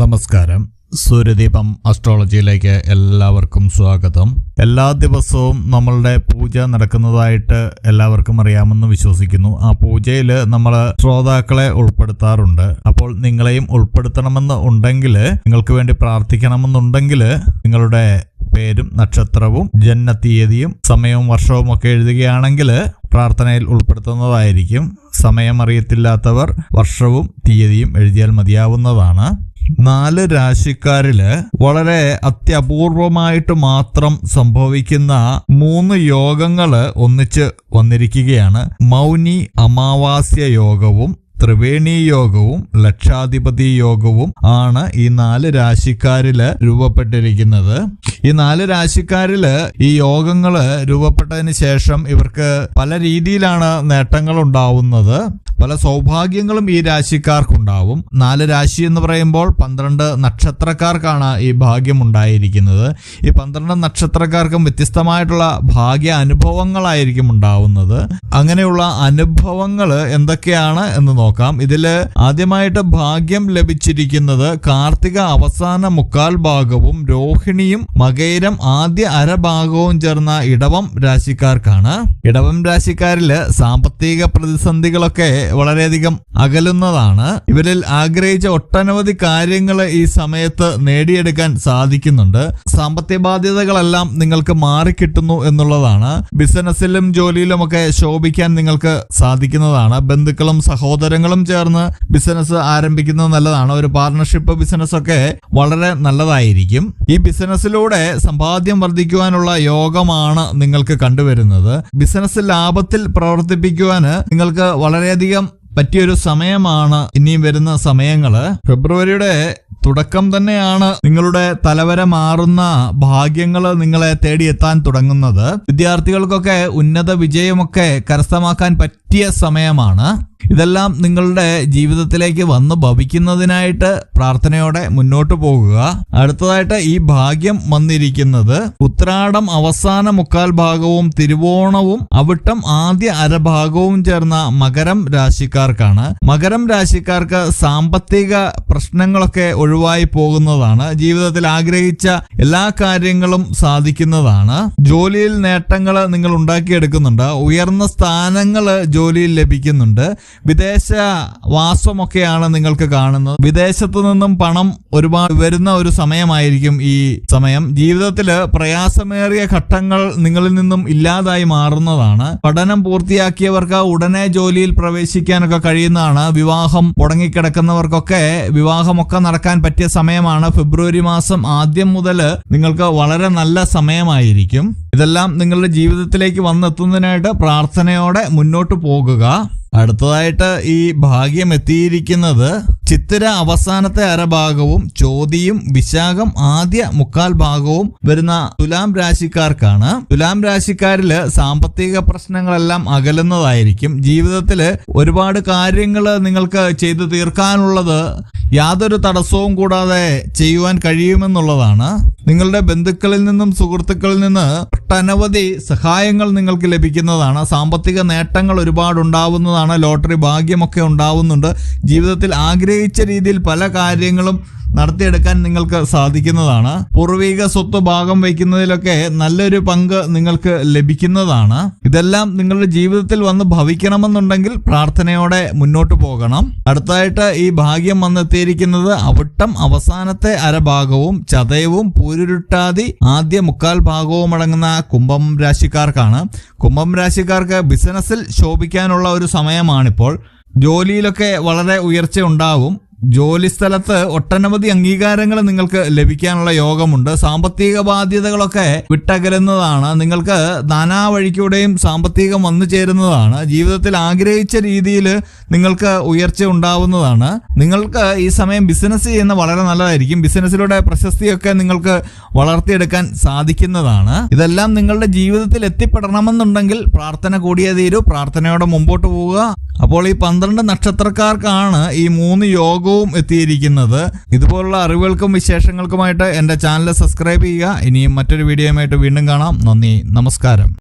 നമസ്കാരം. സൂര്യദീപം അസ്ട്രോളജിയിലേക്ക് എല്ലാവർക്കും സ്വാഗതം. എല്ലാ ദിവസവും നമ്മളുടെ പൂജ നടക്കുന്നതായിട്ട് എല്ലാവർക്കും അറിയാമെന്ന് വിശ്വസിക്കുന്നു. ആ പൂജയിൽ നമ്മൾ ശ്രോതാക്കളെ ഉൾപ്പെടുത്താറുണ്ട്. അപ്പോൾ നിങ്ങളെയും ഉൾപ്പെടുത്തണമെന്ന് ഉണ്ടെങ്കിൽ നിങ്ങൾക്ക് വേണ്ടി പ്രാർത്ഥിക്കണമെന്നുണ്ടെങ്കിൽ നിങ്ങളുടെ പേരും നക്ഷത്രവും ജന്മതീയതിയും സമയവും വർഷവും ഒക്കെ എഴുതുകയാണെങ്കിൽ പ്രാർത്ഥനയിൽ ഉൾപ്പെടുത്തുന്നതായിരിക്കും. സമയം അറിയത്തില്ലാത്തവർ വർഷവും തീയതിയും എഴുതിയാൽ മതിയാവുന്നതാണ്. നാല് രാശിക്കാരിൽ വളരെ അത്യപൂർവമായിട്ട് മാത്രം സംഭവിക്കുന്ന മൂന്ന് യോഗങ്ങൾ ഒന്നിച്ച് വന്നിരിക്കുകയാണ്. മൗനി അമാവാസ്യ യോഗവും ത്രിവേണി യോഗവും ലക്ഷാധിപതി യോഗവും ആണ് ഈ നാല് രാശിക്കാരിൽ രൂപപ്പെട്ടിരിക്കുന്നത്. ഈ നാല് രാശിക്കാരിൽ ഈ യോഗങ്ങൾ രൂപപ്പെട്ടതിന് ശേഷം ഇവർക്ക് പല രീതിയിലാണ് നേട്ടങ്ങൾ ഉണ്ടാവുന്നത് പല സൗഭാഗ്യങ്ങളും ഈ രാശിക്കാർക്കുണ്ടാവും. നാല് രാശി എന്ന് പറയുമ്പോൾ പന്ത്രണ്ട് നക്ഷത്രക്കാർക്കാണ് ഈ ഭാഗ്യം ഉണ്ടായിരിക്കുന്നത്. ഈ പന്ത്രണ്ട് നക്ഷത്രക്കാർക്കും വ്യത്യസ്തമായിട്ടുള്ള ഭാഗ്യ അനുഭവങ്ങളായിരിക്കും ഉണ്ടാവുന്നത്. അങ്ങനെയുള്ള അനുഭവങ്ങൾ എന്തൊക്കെയാണ് എന്ന് നോക്കാം. ഇതിൽ ആദ്യമായിട്ട് ഭാഗ്യം ലഭിച്ചിരിക്കുന്നത് കാർത്തിക അവസാന മുക്കാൽ ഭാഗവും രോഹിണിയും മകൈരം ആദ്യ അരഭാഗവും ചേർന്ന ഇടവം രാശിക്കാർക്കാണ്. ഇടവം രാശിക്കാരിൽ സാമ്പത്തിക പ്രതിസന്ധികളൊക്കെ വളരെയധികം അകലുന്നതാണ്. ഇവരിൽ ആഗ്രഹിച്ച ഒട്ടനവധി കാര്യങ്ങൾ ഈ സമയത്ത് നേടിയെടുക്കാൻ സാധിക്കുന്നുണ്ട്. സാമ്പത്തിക ബാധ്യതകളെല്ലാം നിങ്ങൾക്ക് മാറിക്കിട്ടുന്നു എന്നുള്ളതാണ്. ബിസിനസ്സിലും ജോലിയിലും ഒക്കെ ശോഭിക്കാൻ നിങ്ങൾക്ക് സാധിക്കുന്നതാണ്. ബന്ധുക്കളും സഹോദരങ്ങളും ചേർന്ന് ബിസിനസ് ആരംഭിക്കുന്നത് നല്ലതാണ്. ഒരു പാർട്ണർഷിപ്പ് ബിസിനസ് ഒക്കെ വളരെ നല്ലതായിരിക്കും. ഈ ബിസിനസ്സിലൂടെ സമ്പാദ്യം വർദ്ധിക്കുവാനുള്ള യോഗമാണ് നിങ്ങൾക്ക് കണ്ടുവരുന്നത്. ബിസിനസ് ലാഭത്തിൽ പ്രവർത്തിപ്പിക്കുവാന് നിങ്ങൾക്ക് വളരെയധികം പറ്റിയൊരു സമയമാണ് ഇനിയും വരുന്ന സമയങ്ങൾ. ഫെബ്രുവരിയുടെ തുടക്കം തന്നെയാണ് നിങ്ങളുടെ തലവര മാറുന്ന ഭാഗ്യങ്ങൾ നിങ്ങളെ തേടിയെത്താൻ തുടങ്ങുന്നത്. വിദ്യാർത്ഥികൾക്കൊക്കെ ഉന്നത വിജയമൊക്കെ കരസ്ഥമാക്കാൻ പറ്റിയ സമയമാണ്. ഇതെല്ലാം നിങ്ങളുടെ ജീവിതത്തിലേക്ക് വന്ന് ഭവിക്കുന്നതിനായിട്ട് പ്രാർത്ഥനയോടെ മുന്നോട്ട് പോകുക. അടുത്തതായിട്ട് ഈ ഭാഗ്യം വന്നിരിക്കുന്നത് ഉത്രാടം അവസാന മുക്കാൽ ഭാഗവും തിരുവോണവും അവിട്ടം ആദ്യ അരഭാഗവും ചേർന്ന മകരം രാശിക്കാർക്കാണ്. മകരം രാശിക്കാർക്ക് സാമ്പത്തിക പ്രശ്നങ്ങളൊക്കെ ഒഴിവായി പോകുന്നതാണ്. ജീവിതത്തിൽ ആഗ്രഹിച്ച എല്ലാ കാര്യങ്ങളും സാധിക്കുന്നതാണ്. ജോലിയിൽ നേട്ടങ്ങൾ നിങ്ങൾ ഉണ്ടാക്കിയെടുക്കുന്നുണ്ട്. ഉയർന്ന സ്ഥാനങ്ങൾ ജോലിയിൽ ലഭിക്കുന്നുണ്ട്. വിദേശ വാസമൊക്കെയാണ് നിങ്ങൾക്ക് കാണുന്നത്. വിദേശത്തു നിന്നും പണം ഒരുപാട് വരുന്ന ഒരു സമയമായിരിക്കും ഈ സമയം. ജീവിതത്തിൽ പ്രയാസമേറിയ ഘട്ടങ്ങൾ നിങ്ങളിൽ നിന്നും ഇല്ലാതായി മാറുന്നതാണ്. പഠനം പൂർത്തിയാക്കിയവർക്ക് ഉടനെ ജോലിയിൽ പ്രവേശിക്കാനൊക്കെ കഴിയുന്നതാണ്. വിവാഹം മുടങ്ങിക്കിടക്കുന്നവർക്കൊക്കെ വിവാഹമൊക്കെ നടക്കാൻ പറ്റിയ സമയമാണ്. ഫെബ്രുവരി മാസം ആദ്യം മുതൽ നിങ്ങൾക്ക് വളരെ നല്ല സമയമായിരിക്കും. ഇതെല്ലാം നിങ്ങളുടെ ജീവിതത്തിലേക്ക് വന്നെത്തുന്നതിനായിട്ട് പ്രാർത്ഥനയോടെ മുന്നോട്ട് പോകുക. അടുത്തതായിട്ട് ഈ ഭാഗ്യം എത്തിയിരിക്കുന്നത് ചിത്തിര അവസാനത്തെ അരഭാഗവും ചോതിയും വിശാഖം ആദ്യ മുക്കാൽ ഭാഗവും വരുന്ന തുലാം രാശിക്കാർക്കാണ്. തുലാം രാശിക്കാരിൽ സാമ്പത്തിക പ്രശ്നങ്ങളെല്ലാം അകലുന്നതായിരിക്കും. ജീവിതത്തിൽ ഒരുപാട് കാര്യങ്ങൾ നിങ്ങൾക്ക് ചെയ്തു തീർക്കാനുള്ളത് യാതൊരു തടസ്സവും കൂടാതെ ചെയ്യുവാൻ കഴിയുമെന്നുള്ളതാണ്. നിങ്ങളുടെ ബന്ധുക്കളിൽ നിന്നും സുഹൃത്തുക്കളിൽ നിന്ന് ഒട്ടനവധി സഹായങ്ങൾ നിങ്ങൾക്ക് ലഭിക്കുന്നതാണ്. സാമ്പത്തിക നേട്ടങ്ങൾ ഒരുപാട് ഉണ്ടാവുന്നതാണ്. ലോട്ടറി ഭാഗ്യമൊക്കെ ഉണ്ടാവുന്നുണ്ട്. ജീവിതത്തിൽ ആഗ്രഹിച്ച രീതിയിൽ പല കാര്യങ്ങളും നടത്തിയെടുക്കാൻ നിങ്ങൾക്ക് സാധിക്കുന്നതാണ്. പൂർവിക സ്വത്ത് ഭാഗം വയ്ക്കുന്നതിലൊക്കെ നല്ലൊരു പങ്ക് നിങ്ങൾക്ക് ലഭിക്കുന്നതാണ്. ഇതെല്ലാം നിങ്ങളുടെ ജീവിതത്തിൽ വന്ന് ഭവിക്കണമെന്നുണ്ടെങ്കിൽ പ്രാർത്ഥനയോടെ മുന്നോട്ട് പോകണം. അടുത്തായിട്ട് ഈ ഭാഗ്യം വന്നെത്തിയിരിക്കുന്നത് അവിട്ടം അവസാനത്തെ അരഭാഗവും ചതയവും പൂരുരുട്ടാതി ആദ്യ മുക്കാൽ ഭാഗവും അടങ്ങുന്ന കുംഭം രാശിക്കാർക്കാണ്. കുംഭം രാശിക്കാർക്ക് ബിസിനസ്സിൽ ശോഭിക്കാനുള്ള ഒരു സമയമാണിപ്പോൾ. ജോലിയിലൊക്കെ വളരെ ഉയർച്ച ഉണ്ടാവും ജോലി സ്ഥലത്ത് ഒട്ടനവധി അംഗീകാരങ്ങൾ നിങ്ങൾക്ക് ലഭിക്കാനുള്ള യോഗമുണ്ട്. സാമ്പത്തിക ബാധ്യതകളൊക്കെ വിട്ടകലുന്നതാണ്. നിങ്ങൾക്ക് നാനാ വഴിക്കൂടെയും സാമ്പത്തികം വന്നു ചേരുന്നതാണ്. ജീവിതത്തിൽ ആഗ്രഹിച്ച രീതിയിൽ നിങ്ങൾക്ക് ഉയർച്ച ഉണ്ടാവുന്നതാണ്. നിങ്ങൾക്ക് ഈ സമയം ബിസിനസ് ചെയ്യുന്ന വളരെ നല്ലതായിരിക്കും. ബിസിനസ്സിലൂടെ പ്രശസ്തിയൊക്കെ നിങ്ങൾക്ക് വളർത്തിയെടുക്കാൻ സാധിക്കുന്നതാണ്. ഇതെല്ലാം നിങ്ങളുടെ ജീവിതത്തിൽ എത്തിപ്പെടണമെന്നുണ്ടെങ്കിൽ പ്രാർത്ഥന കൂടിയേ തീരൂ. പ്രാർത്ഥനയോടെ മുമ്പോട്ട് പോവുക. അപ്പോൾ ഈ പന്ത്രണ്ട് നക്ഷത്രക്കാർക്കാണ് ഈ മൂന്ന് യോഗവും എത്തിയിരിക്കുന്നത്. ഇതുപോലുള്ള അറിവുകൾക്കും വിശേഷങ്ങൾക്കുമായിട്ട് എന്റെ ചാനൽ സബ്സ്ക്രൈബ് ചെയ്യുക. ഇനിയും മറ്റൊരു വീഡിയോയുമായിട്ട് വീണ്ടും കാണാം. നന്ദി. നമസ്കാരം.